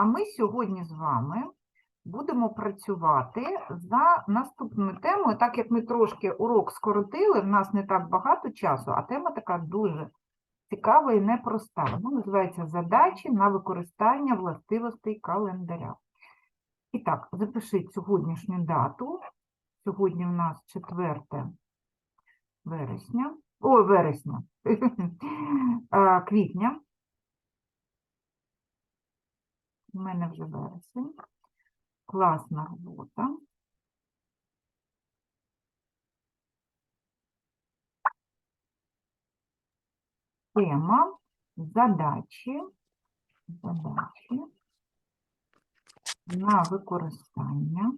А ми сьогодні з вами будемо працювати за наступною темою, так як ми трошки урок скоротили, в нас не так багато часу, а тема така дуже цікава і непроста. Вона називається Задачі на використання властивостей календаря. І так, запишіть сьогоднішню дату. Сьогодні в нас 4 вересня. Ой, вересня. Квітня. У мене вже вересень. Класна робота. Тема задачі, задачі на використання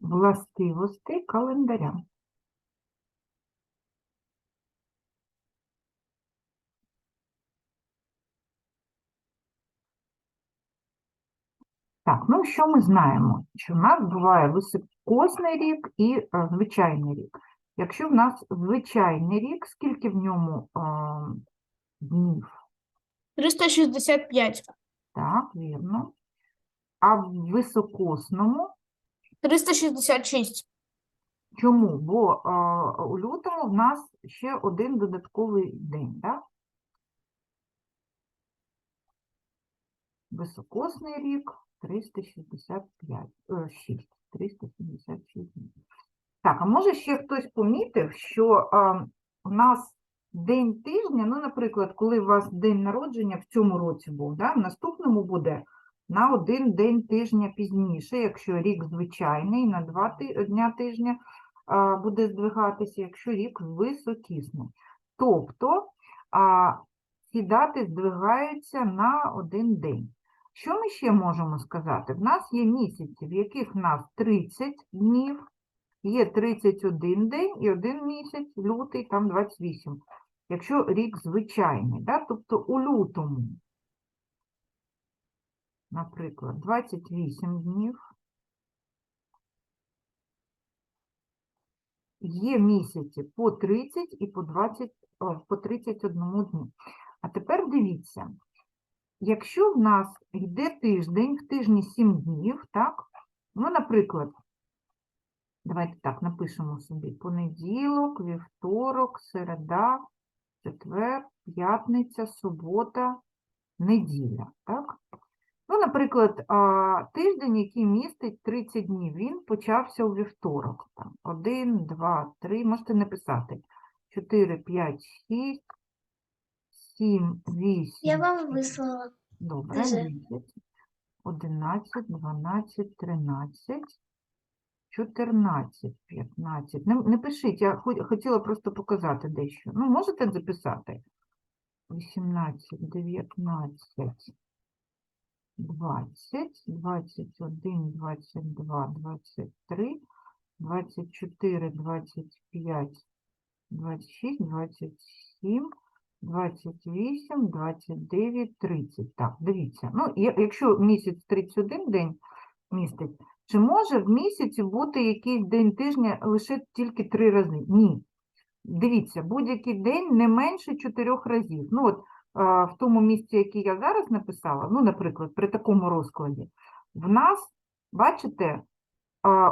властивостей календаря. Так, ну що ми знаємо? Що в нас буває високосний рік і е, звичайний рік. Якщо в нас звичайний рік, скільки в ньому е, днів? 365. Так, вірно. А в високосному 366. чому? Бо е, у лютому в нас ще один додатковий день, так? Високосний рік 365, е, 6, 376 днів. Так, а може ще хтось помітив, що а, у нас день тижня, ну, наприклад, коли у вас день народження в цьому році був, да, в наступному буде на один день тижня пізніше, якщо рік звичайний, на два дня тижня а, буде здвигатися, якщо рік високісний. Тобто а, ці дати здвигаються на один день. Що ми ще можемо сказати? В нас є місяці, в яких в нас 30 днів, є 31 день і один місяць, лютий, там 28. Якщо рік звичайний, да? тобто у лютому, наприклад, 28 днів, є місяці по 30 і по 20, о, по 31 дню. А тепер дивіться, якщо в нас йде тиждень, в тижні 7 днів, так, ну, наприклад, Давайте так, напишемо собі понеділок, вівторок, середа, четвер, п'ятниця, субота, неділя. Так? Ну, наприклад, тиждень, який містить 30 днів, він почався у вівторок. Там, 1, 2, 3, можете написати. 4, 5, 6, 7, 8. Я вам вислала. Добре, Дуже. 10, 11, 12, 13, 14, 15. Не, не пишіть, я хо- хотіла просто показати дещо. Ну, можете записати? 18, 19, 20, 21, 22, 23, 24, 25, 26, 27, 28, 29, 30. Так, дивіться. Ну, якщо місяць 31 день містить, чи може в місяці бути якийсь день тижня лише тільки три рази? Ні. Дивіться, будь-який день не менше чотирьох разів. Ну, от в тому місці, яке я зараз написала, ну, наприклад, при такому розкладі, в нас, бачите,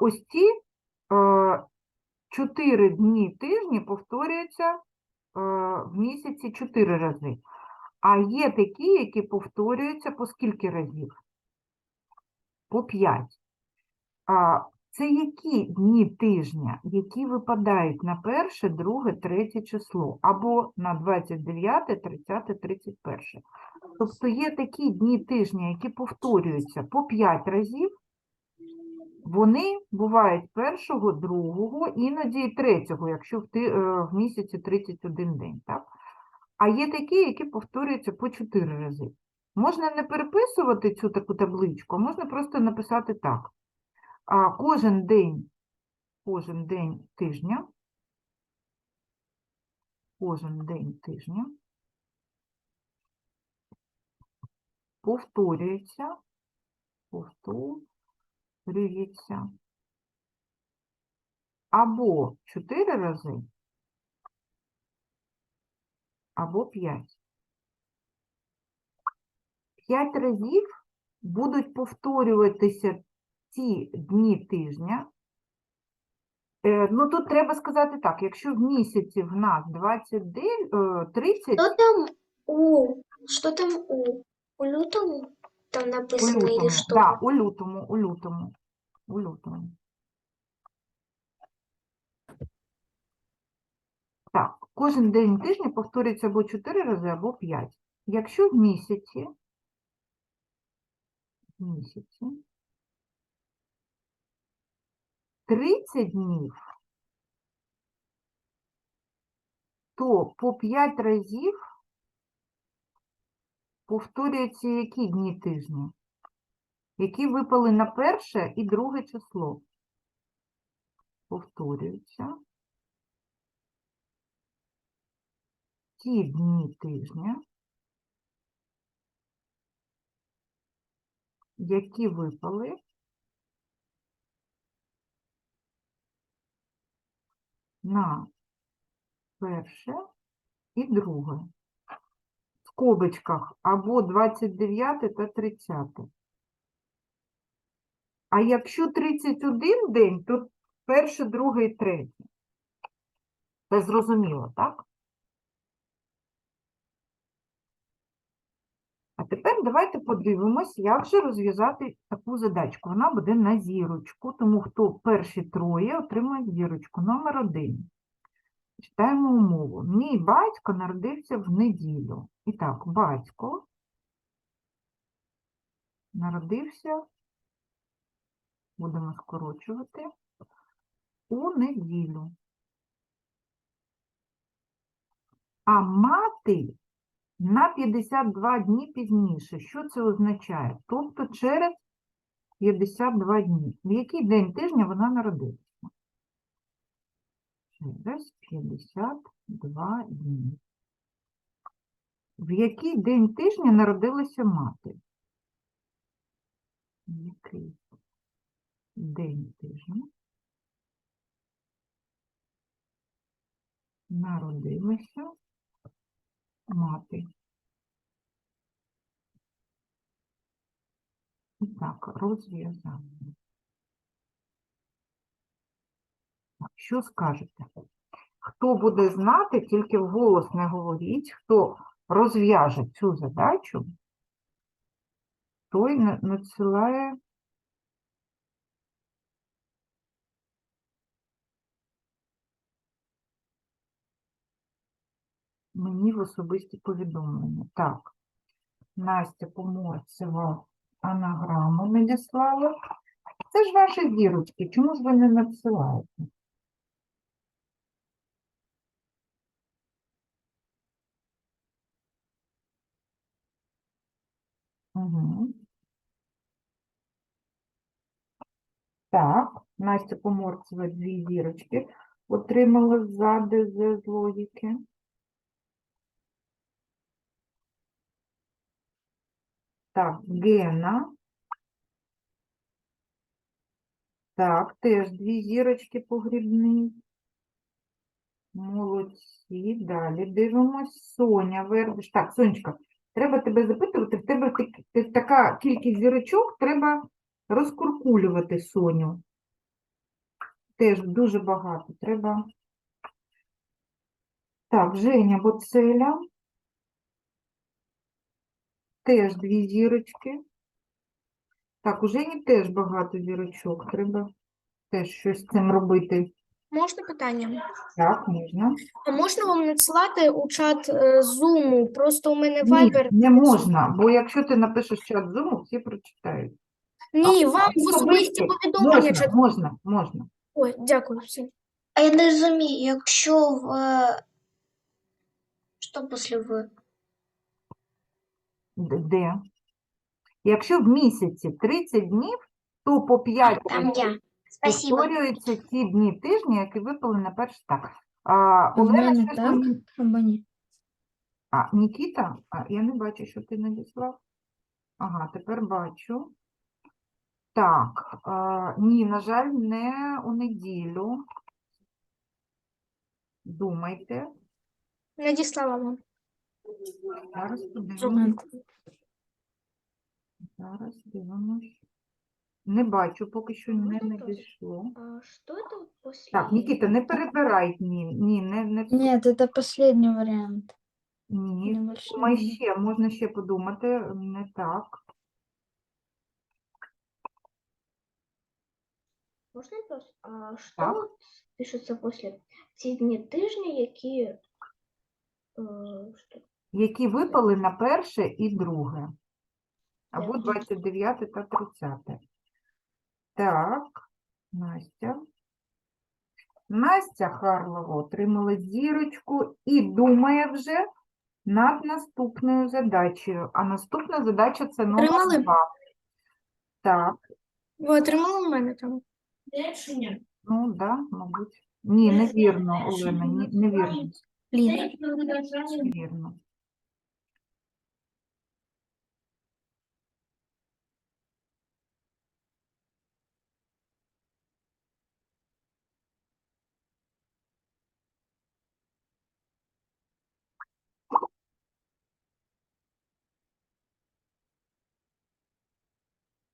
ось ці чотири дні тижні повторюються в місяці чотири рази. А є такі, які повторюються по скільки разів? По 5. А, це які дні тижня, які випадають на перше, друге, третє число, або на 29, 30, 31. Тобто є такі дні тижня, які повторюються по 5 разів, вони бувають першого, другого, іноді і третього, якщо в, ти, е, в місяці 31 день. Так? А є такі, які повторюються по 4 рази. Можна не переписувати цю таку табличку, а можна просто написати так. А кожен день, кожен день тижня, кожен день тижня повторюється, повторюється або 4 рази, або 5. 5 разів будуть повторюватися ці дні тижня. Е, Ну, тут треба сказати так, якщо в місяці в нас 29, е, 30, Что там у? Что там у? У лютому там у лютому, или что? да, у лютому, у лютому, у лютому. Так, кожен день тижня повторюється або 4 рази, або 5. Якщо в місяці, в місяці 30 днів, то по 5 разів повторюються які дні тижня? Які випали на перше і друге число? Повторюються. Ті дні тижня, які випали на перше і друге. Скобочках або 29 та 30. А якщо 31 день, то перше, друге і третє. Це зрозуміло, так? А тепер давайте подивимось, як же розв'язати таку задачку. Вона буде на зірочку, тому хто перші троє отримує зірочку. Номер один. Читаємо умову. Мій батько народився в неділю. І так, батько народився, будемо скорочувати, у неділю. А мати на 52 дні пізніше. Що це означає? Тобто через 52 дні. В який день тижня вона народилася? Через 52 дні. В який день тижня народилася мати? Який день тижня народилася мати? І так, розв'язання. Так, Що скажете? Хто буде знати, тільки вголос не говоріть, хто розв'яже цю задачу, той надсилає мені в особисті повідомлення. Так, Настя Поморцева анаграму надіслала. Це ж ваші зірочки, чому ж ви не надсилаєте? Угу. Так, Настя Поморцева дві зірочки отримала за ДЗ з логіки. Так, Гена. Так, теж дві зірочки погрібний. Молодці. Далі дивимось. Соня Вербиш. Так, Сонечка, треба тебе запитувати. В тебе так- так- така кількість зірочок, треба розкуркулювати Соню. Теж дуже багато. Треба. Так, Женя Боцеля. Теж дві зірочки. Так, у Жені теж багато зірочок. Треба теж щось з цим робити. Можна питання? Так, можна. А можна вам надсилати у чат е, Zoom? Просто у мене Viber. не можна, бо якщо ти напишеш чат Zoom, всі прочитають. Ні, А, вам в особисті? повідомлення. Можна, чат- можна, можна. Ой, дякую. Все. А я не розумію, якщо в. е, Що після в? Д- Де? Якщо в місяці 30 днів, то по 5 Там я. Спасибо. повторюються ті дні тижня, які випали на перший так. А, в Олена, мене щось так? мені- Або ні? А, Нікіта? А, я не бачу, що ти надіслав. Ага, тепер бачу. Так, а, ні, на жаль, не у неділю. Думайте. Надіслала вам. Зараз подивимось. Зараз дивимось. Не бачу, поки що не надійшло. А? Так, Нікіта, не перебирай. Ні, ні, не, не, в- Нет, это последний вариант. ні. Не- ще, можна ще подумати, не так. Можна вопрос? А що Так. от пишеться після ці дні тижня, які е, що? Які випали на перше і друге. Або 29 та 30. Так, Настя. Настя Харлова отримала зірочку і думає вже над наступною задачею. А наступна задача це номер Отримали? 2. Так, Ви отримали у мене там? ну да, мабуть. Ні, невірно, Олена, ні, невірно. Блін. Невірно.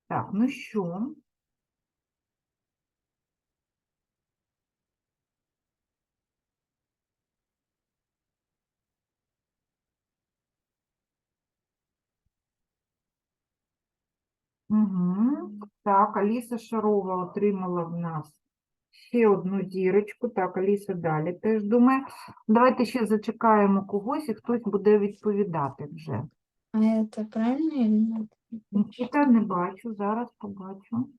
Так, ну що? Угу. Так, Аліса Шарова отримала в нас ще одну зірочку. Так, Аліса далі теж думає. Давайте ще зачекаємо когось, і хтось буде відповідати вже. А это правильно? Нікіта, не бачу, зараз побачу.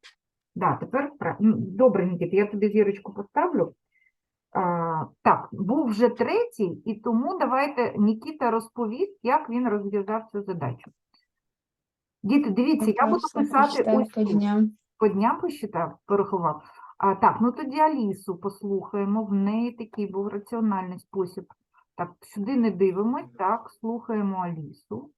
Да, тепер добре, Нікіта, я тобі зірочку поставлю. А, так, був вже третій, і тому давайте Нікіта розповість, як він розв'язав цю задачу. Діти, дивіться, я буду писати ось по дням. По дням посчитав, порахував. А, так, ну тоді Алісу послухаємо. В неї такий був раціональний спосіб. Так, сюди не дивимось, так, слухаємо Алісу.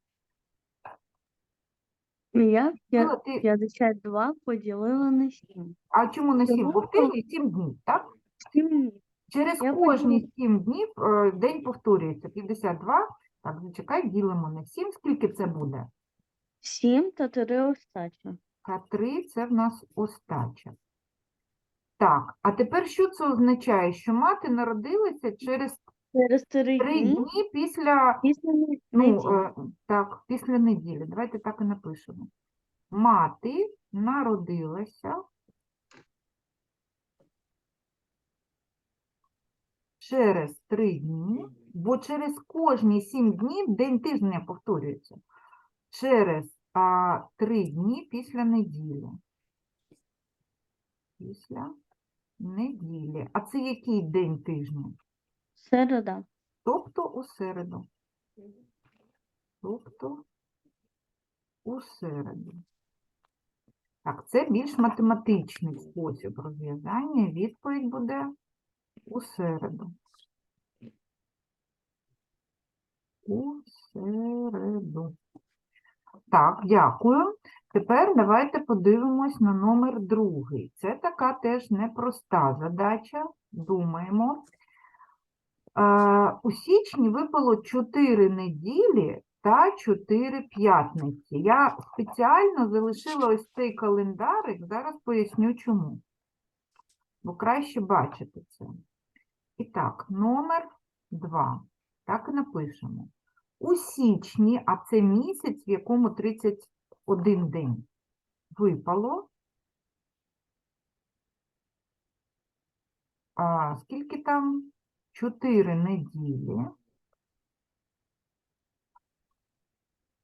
Я Мила, ти, 52 поділила на 7. а чому на 7? Бо в тижні 7 днів, так? 7 Через Я кожні 7 днів е, день повторюється. 52. Так, зачекай, ділимо на 7. Скільки це буде? 7 та 3 остача. К3 це в нас остача. Так, а тепер що це означає? Що мати народилася через Через 3 3 дні дні після після Ну, неділі. е, так, після неділі. Давайте так і напишемо. Мати народилася через три дні, бо через кожні сім днів день тижня повторюється. Через а, три дні після неділі. Після неділі. А це який день тижня? Середа. Тобто у середу. Тобто у середу. Так, це більш математичний спосіб розв'язання. Відповідь буде у середу. У середу. Так, дякую. Тепер давайте подивимось на номер другий. Це така теж непроста задача. Думаємо. Е, У січні випало 4 неділі та 4 п'ятниці. Я спеціально залишила ось цей календарик, зараз поясню чому. Бо краще бачити це. І так, номер 2. Так і напишемо. У січні, а це місяць, в якому 31 день, випало. А, скільки там? 4 неділі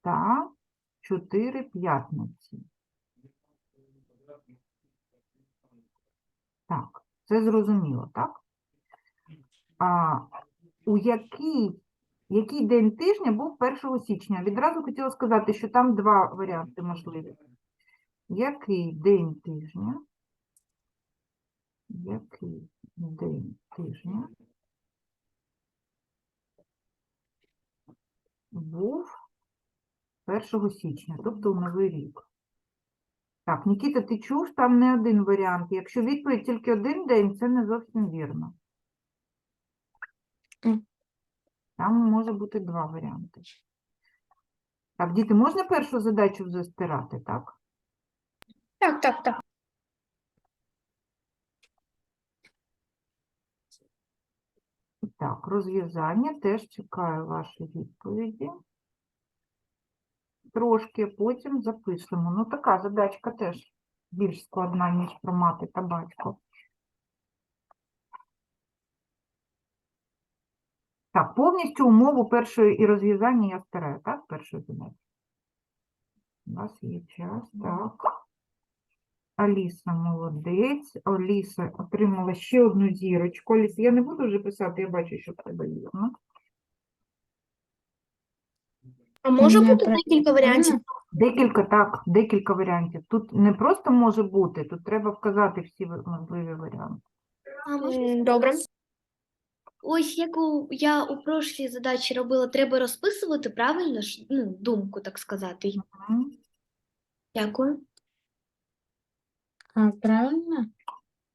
та 4 п'ятниці. Так, це зрозуміло, так? А у який, який день тижня був 1 січня? Відразу хотіла сказати, що там два варіанти можливі. Який день тижня? Який день тижня був 1 січня, тобто у Новий рік? Так, Нікіта, ти чув, там не один варіант. Якщо відповідь тільки один день, це не зовсім вірно. Там може бути два варіанти. Так, діти, можна першу задачу вже стирати, так? Так, так, так. Так, розв'язання, теж чекаю ваші відповіді. Трошки потім запишемо. Ну, така задачка теж більш складна, ніж про мати та батько. Так, повністю умову першої і розв'язання я стараю, так? Першої задачі. У вас є час, так. Аліса молодець. Аліса отримала ще одну зірочку. Аліса, я не буду вже писати, я бачу, що в тебе вірно. А може Ні, бути декілька варіантів? Декілька, так, декілька варіантів. Тут не просто може бути, тут треба вказати всі можливі варіанти. Добре. Ось як у, я у прошлій задачі робила, треба розписувати правильно ж, ну, думку, так сказати. Мгм. Дякую. А, правильно?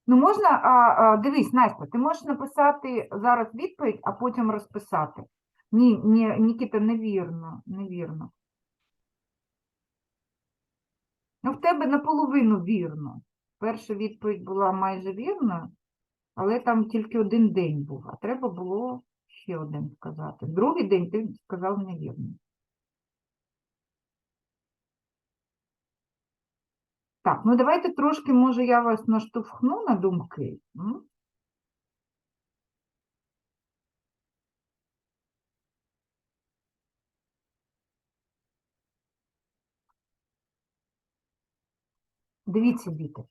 Ну, можна, а, а, дивись, Настя, ти можеш написати зараз відповідь, а потім розписати. Ні, ні, Нікіта, невірно, невірно. Ну, в тебе наполовину вірно. Перша відповідь була майже вірна, але там тільки один день був, а треба було ще один сказати. Другий день ти сказав невірно. Так, ну давайте трошки, може, я вас наштовхну на думки. Дивіться, діти.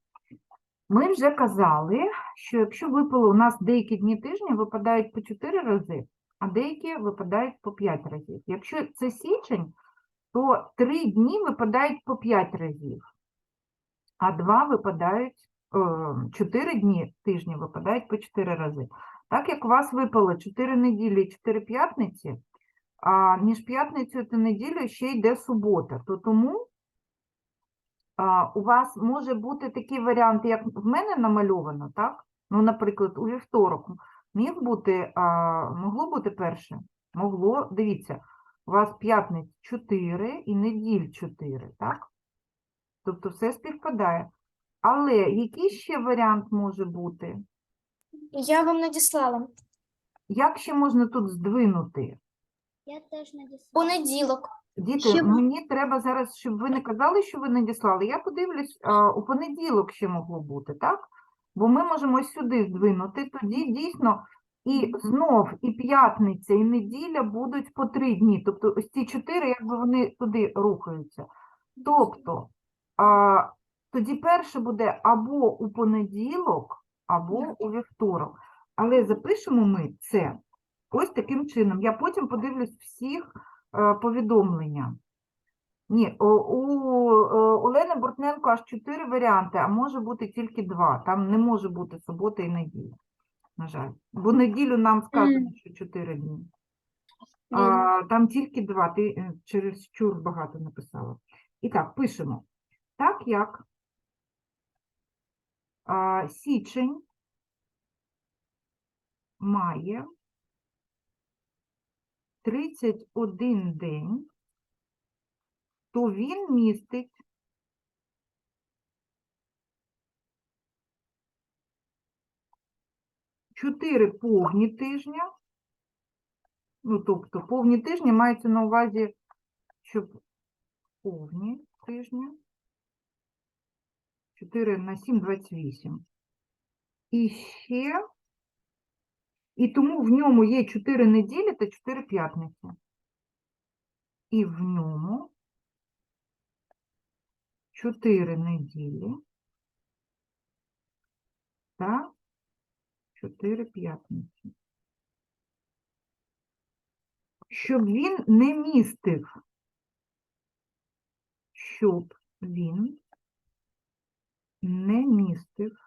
Ми вже казали, що якщо випало у нас деякі дні тижня випадають по 4 рази, а деякі випадають по 5 разів. Якщо це січень, то 3 дні випадають по 5 разів, а 2 випадають, 4 дні тижня випадають по 4 рази. Так як у вас випало 4 неділі і 4 п'ятниці, а між п'ятницею та неділею ще йде субота, то тому а, у вас може бути такий варіант, як в мене намальовано, так? Ну, наприклад, у вівторок міг бути, а, могло бути перше? Могло, дивіться, у вас п'ятниць 4 і неділь 4, так? Тобто все співпадає. Але який ще варіант може бути? Я вам надіслала. Як ще можна тут здвинути? Я теж надіслала. Понеділок. Діти, Ще мені треба зараз, щоб ви не казали, що ви надіслали. Я подивлюсь, а, у понеділок ще могло бути, так? Бо ми можемо сюди здвинути, тоді дійсно і знов і п'ятниця, і неділя будуть по три дні. Тобто ось ці чотири, якби вони туди рухаються. Тобто, а, тоді перше буде або у понеділок, або у вівторок. Але запишемо ми це ось таким чином. Я потім подивлюсь всіх повідомлення. Ні, у, у е, Олени Бортненко аж чотири варіанти, а може бути тільки два. Там не може бути субота і неділя, на жаль. Бо неділю нам сказано, що чотири дні. А, там тільки два, ти е, через чур багато написала. І так, пишемо. Так як а, січень має 31 день, то він містить чотири повні тижня. Ну, тобто повні тижні мається на увазі, щоб повні тижні. 4 на 7 – 28. І ще і тому в ньому є 4 неділі та 4 п'ятниці. І в ньому 4 неділі та 4 п'ятниці. Щоб він не містив, щоб він не містив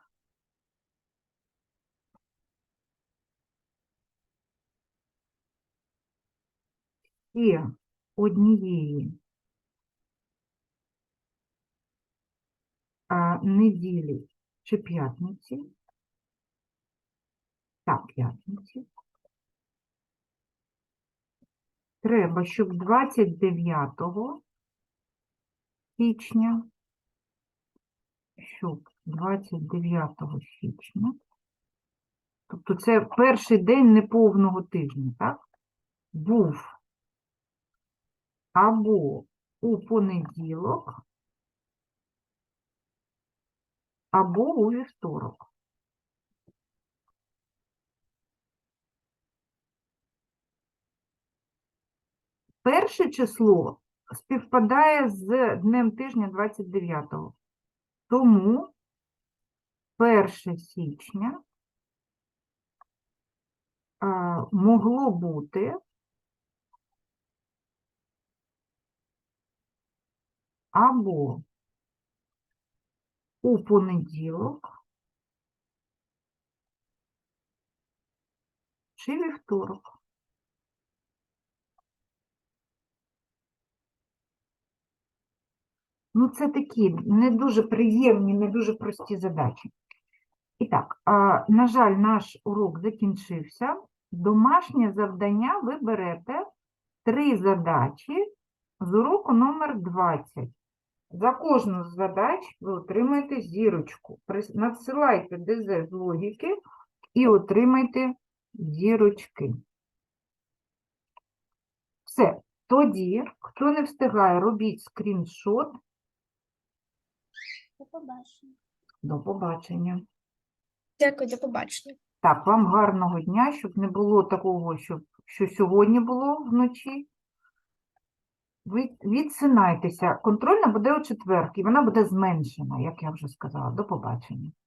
ще однієї. Неділі чи п'ятниці, так, п'ятниці, треба, щоб 29 січня, щоб 29 січня, тобто це перший день неповного тижня, так? Був або у понеділок, або у вівторок. Перше число співпадає з днем тижня 29-го. Тому 1 січня могло бути або у понеділок чи вівторок. Ну, це такі не дуже приємні, не дуже прості задачі. І так, на жаль, наш урок закінчився. Домашнє завдання ви берете три задачі з уроку номер 20. За кожну з задач ви отримаєте зірочку. Надсилайте ДЗ з логіки і отримайте зірочки. Все. Тоді, хто не встигає, робіть скріншот. До побачення. До побачення. Дякую, до побачення. Так, вам гарного дня, щоб не було такого, що, що сьогодні було вночі. Ви відсинайтеся. Контрольна буде у четвер, і вона буде зменшена, як я вже сказала. До побачення.